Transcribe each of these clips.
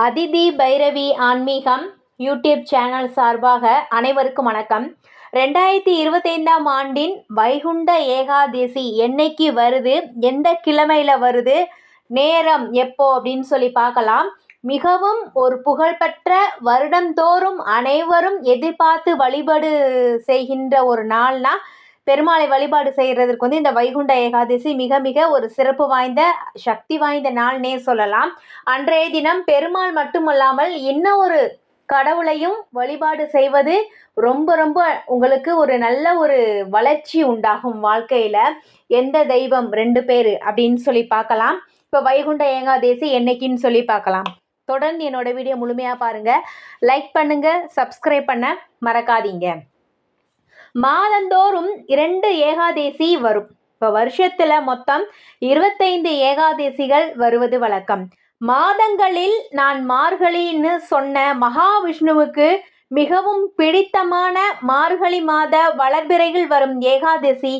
அதிதி பைரவி ஆன்மீகம் YouTube channel சார்பாக அனைவருக்கும் வணக்கம். ரெண்டாயிரத்தி இருபத்தைந்தாம் ஆண்டின் வைகுண்ட ஏகாதசி என்னைக்கு வருது? எந்த கிழமையில் வருது? நேரம் எப்போ? அப்படின்னு சொல்லி பார்க்கலாம். மிகவும் ஒரு புகழ்பெற்ற வருடந்தோறும் அனைவரும் எதிர்பார்த்து வழிபாடு செய்கின்ற ஒரு நாள்னா பெருமாளை வழிபாடு செய்கிறதுக்கு வந்து இந்த வைகுண்ட ஏகாதசி மிக மிக ஒரு சிறப்பு வாய்ந்த சக்தி வாய்ந்த நாள்னே சொல்லலாம். அன்றைய தினம் பெருமாள் மட்டுமல்லாமல் என்ன ஒரு கடவுளையும் வழிபாடு செய்வது ரொம்ப ரொம்ப உங்களுக்கு ஒரு நல்ல ஒரு வளர்ச்சி உண்டாகும் வாழ்க்கையில். எந்த தெய்வம் ரெண்டு பேர் அப்படின்னு சொல்லி பார்க்கலாம். இப்போ வைகுண்ட ஏகாதேசி என்னைக்குன்னு சொல்லி பார்க்கலாம். தொடர்ந்து என்னோட வீடியோ முழுமையாக பாருங்கள் லைக் பண்ணுங்கள் சப்ஸ்கிரைப் பண்ண மறக்காதீங்க. மாதந்தோறும் இரண்டு ஏகாதேசி வரும். இப்போ வருஷத்தில் மொத்தம் இருபத்தைந்து ஏகாதேசிகள் வருவது வழக்கம். மாதங்களில் நான் மார்கழின்னு சொன்ன மகாவிஷ்ணுவுக்கு மிகவும் பிடித்தமான மார்கழி மாத வளர்பிறையில் வரும் ஏகாதசி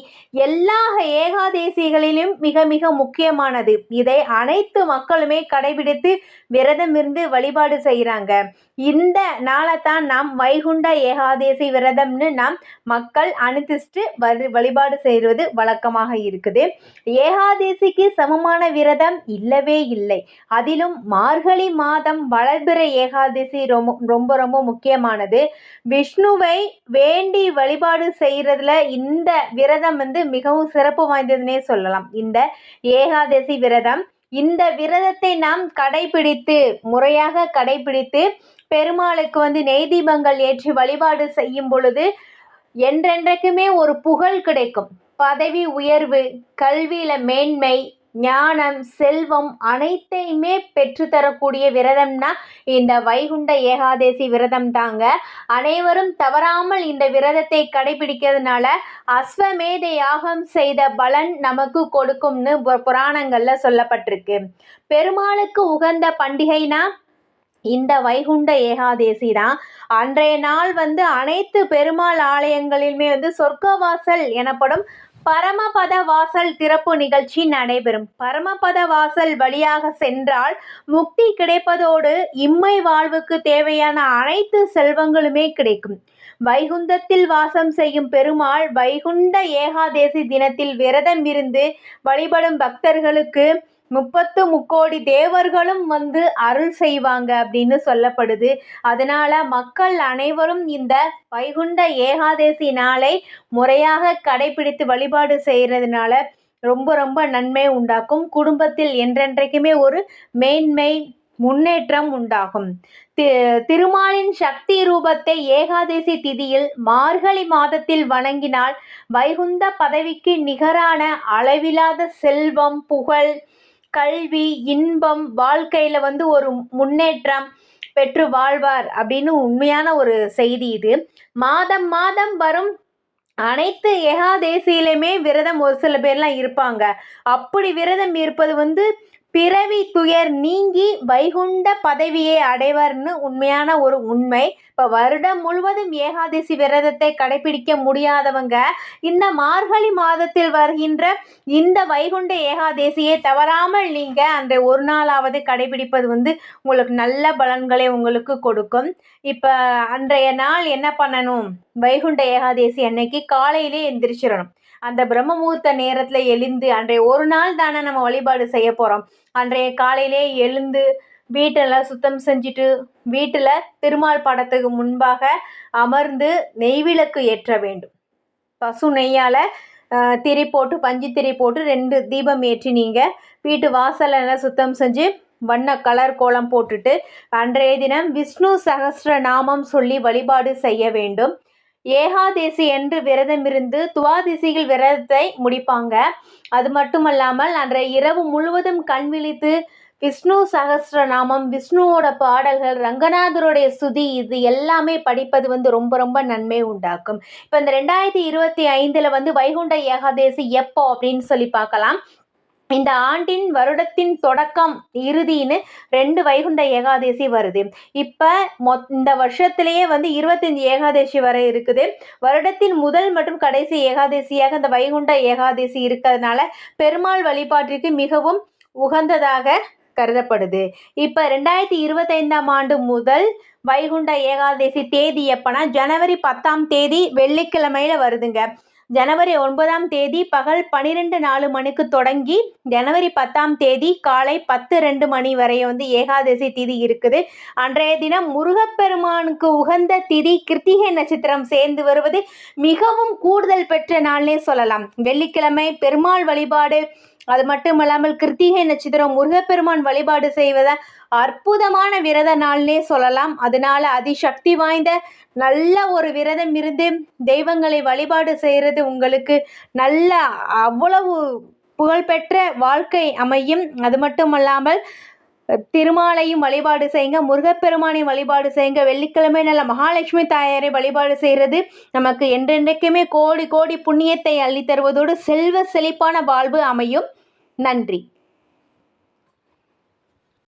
எல்லா ஏகாதசிகளிலும் மிக மிக முக்கியமானது. இதை அனைத்து மக்களுமே கடைபிடித்து விரதம் இருந்து வழிபாடு செய்கிறாங்க. இந்த நாளை தான் நாம் வைகுண்ட ஏகாதசி விரதம்னு நாம் மக்கள் அனுதிஷ்டு வழிபாடு செய்வது வழக்கமாக இருக்குது. ஏகாதசிக்கு சமமான விரதம் இல்லவே இல்லை. அதிலும் மார்கழி மாதம் வளர்பிறை ஏகாதசி ரொம்ப ரொம்ப ரொம்ப முக்கியமான முக்கியமானது விஷ்ணுவை வேண்டி வழிபாடு செய்கிறதுல இந்த விரதம் வந்து மிகவும் சிறப்பு வாய்ந்ததுன்னே சொல்லலாம். இந்த ஏகாதசி விரதம் இந்த விரதத்தை நாம் கடைபிடித்து முறையாக கடைபிடித்து பெருமாளுக்கு வந்து நெய் தீபங்கள் ஏற்றி வழிபாடு செய்யும் பொழுது என்றென்றைக்குமே ஒரு புகழ் கிடைக்கும். பதவி உயர்வு கல்வியில மேன்மை ஞானம் செல்வம் அனைத்தையுமே பெற்றுத்தரக்கூடிய விரதம்னா இந்த வைகுண்ட ஏகாதேசி விரதம் தாங்க. அனைவரும் தவறாமல் இந்த விரதத்தை கடைபிடிக்கிறதுனால அஸ்வமேத யாகம் செய்த பலன் நமக்கு கொடுக்கும்னு புராணங்களில் சொல்லப்பட்டிருக்கு. பெருமாளுக்கு உகந்த பண்டிகைனா இந்த வைகுண்ட ஏகாதேசி தான். அன்றைய நாள் வந்து அனைத்து பெருமாள் ஆலயங்களிலுமே வந்து சொர்க்கவாசல் எனப்படும் பரமபத வாசல் திறப்பு நிகழ்ச்சி நடைபெறும். பரமபத வாசல் வழியாக சென்றால் முக்தி கிடைப்பதோடு இம்மை வாழ்வுக்கு தேவையான அனைத்து செல்வங்களுமே கிடைக்கும். வைகுந்தத்தில் வாசம் செய்யும் பெருமாள் வைகுண்ட ஏகாதேசி தினத்தில் விரதம் இருந்து வழிபடும் பக்தர்களுக்கு முப்பத்து முக்கோடி தேவர்களும் வந்து அருள் செய்வாங்க அப்படின்னு சொல்லப்படுது. அதனால மக்கள் அனைவரும் இந்த வைகுண்ட ஏகாதசி நாளை முறையாக கடைபிடித்து வழிபாடு செய்கிறதுனால ரொம்ப ரொம்ப நன்மை உண்டாக்கும். குடும்பத்தில் என்றென்றைக்குமே ஒரு மேன்மை முன்னேற்றம் உண்டாகும். திருமாலின் சக்தி ரூபத்தை ஏகாதசி திதியில் மார்கழி மாதத்தில் வணங்கினால் வைகுந்த பதவிக்கு நிகரான அளவிலாத செல்வம் புகழ் கல்வி இன்பம் வாழ்க்கையில் வந்து ஒரு முன்னேற்றம் பெற்று வாழ்வார் அப்படின்னு உண்மையான ஒரு செய்தி இது. மாதம் மாதம் வரும் அனைத்து ஏகாதேசியிலுமே விரதம் ஒரு சில பேர்லாம் இருப்பாங்க. அப்படி விரதம் இருப்பது வந்து பிறவி துயர் நீங்கி வைகுண்ட பதவியை அடைவர்னு உண்மையான ஒரு உண்மை. இப்போ வருடம் முழுவதும் ஏகாதசி விரதத்தை கடைபிடிக்க முடியாதவங்க இந்த மார்கழி மாதத்தில் வருகின்ற இந்த வைகுண்ட ஏகாதசியை தவறாமல் நீங்கள் அந்த ஒரு நாளாவது கடைபிடிப்பது வந்து உங்களுக்கு நல்ல பலன்களை உங்களுக்கு கொடுக்கும். இப்போ அன்றைய நாள் என்ன பண்ணணும்? வைகுண்ட ஏகாதசி அன்னைக்கு காலையிலே எந்திரிச்சிடணும். அந்த பிரம்மமூர்த்த நேரத்தில் எழுந்து அன்றைய ஒரு நாள் தானே நம்ம வழிபாடு செய்ய போகிறோம் அன்றைய காலையிலே எழுந்து வீட்டெல்லாம் சுத்தம் செஞ்சுட்டு வீட்டில் திருமால் படத்துக்கு முன்பாக அமர்ந்து நெய்விளக்கு ஏற்ற வேண்டும். பசு நெய்யால் திரி போட்டு பஞ்சு திரி போட்டு ரெண்டு தீபம் ஏற்றி நீங்கள் வீட்டு வாசலெல்லாம் சுத்தம் செஞ்சு வண்ண கலர் கோலம் போட்டுட்டு அன்றைய தினம் விஷ்ணு சகசிர நாமம் சொல்லி வழிபாடு செய்ய வேண்டும். ஏகாதேசி என்று விரதமிருந்து துவாதிசியில் விரதத்தை முடிப்பாங்க. அது மட்டுமல்லாமல் அன்றைய இரவு முழுவதும் கண் விழித்து விஷ்ணு சகஸ்ரநாமம் விஷ்ணுவோட பாடல்கள் ரங்கநாதருடைய சுதி இது எல்லாமே படிப்பது வந்து ரொம்ப ரொம்ப நன்மை உண்டாக்கும். இப்போ இந்த ரெண்டாயிரத்தி இருபத்தி ஐந்தில் வந்து வைகுண்ட ஏகாதேசி எப்போ அப்படின்னு சொல்லி பார்க்கலாம். இந்த ஆண்டின் வருடத்தின் தொடக்கம் இறுதின்னு ரெண்டு வைகுண்ட ஏகாதசி வருது. இப்போ மொ இந்த வருஷத்துலேயே வந்து இருபத்தஞ்சி ஏகாதசி வரை இருக்குது. வருடத்தின் முதல் மற்றும் கடைசி ஏகாதசியாக இந்த வைகுண்ட ஏகாதசி இருக்கிறதுனால பெருமாள் வழிபாட்டிற்கு மிகவும் உகந்ததாக கருதப்படுது. இப்போ ரெண்டாயிரத்தி இருபத்தைந்தாம் ஆண்டு முதல் வைகுண்ட ஏகாதசி தேதி எப்போனா ஜனவரி பத்தாம் தேதி வெள்ளிக்கிழமையில வருதுங்க. ஜனவரி ஒன்பதாம் தேதி பகல் பனிரெண்டு நாலு மணிக்கு தொடங்கி ஜனவரி பத்தாம் தேதி காலை பத்து ரெண்டு மணி வரை வந்து ஏகாதசி திதி இருக்குது. அன்றைய தினம் முருகப்பெருமானுக்கு உகந்த திதி கிருத்திகை நட்சத்திரம் சேர்ந்து வருவது மிகவும் கூடுதல் பெற்ற நாள்னே சொல்லலாம். வெள்ளிக்கிழமை பெருமாள் வழிபாடு அது மட்டும் இல்லாமல் கிருத்திகை நட்சத்திரம் முருகப்பெருமான் வழிபாடு செய்வதை அற்புதமான விரத நாள்னே சொல்லலாம். அதனால அதிசக்தி வாய்ந்த நல்ல ஒரு விரதம் இருந்து தெய்வங்களை வழிபாடு செய்கிறது உங்களுக்கு நல்ல அவ்வளவு புகழ்பெற்ற வாழ்க்கை அமையும். அது மட்டும் அல்லாமல் திருமாலையும் வழிபாடு செய்யுங்க முருகப்பெருமானையும் வழிபாடு செய்யுங்க. வெள்ளிக்கிழமை நல்ல மகாலட்சுமி தாயாரை வழிபாடு செய்கிறது நமக்கு என்றென்றைக்குமே கோடி கோடி புண்ணியத்தை அள்ளித்தருவதோடு செல்வ செழிப்பான வாழ்வு அமையும். நன்றி.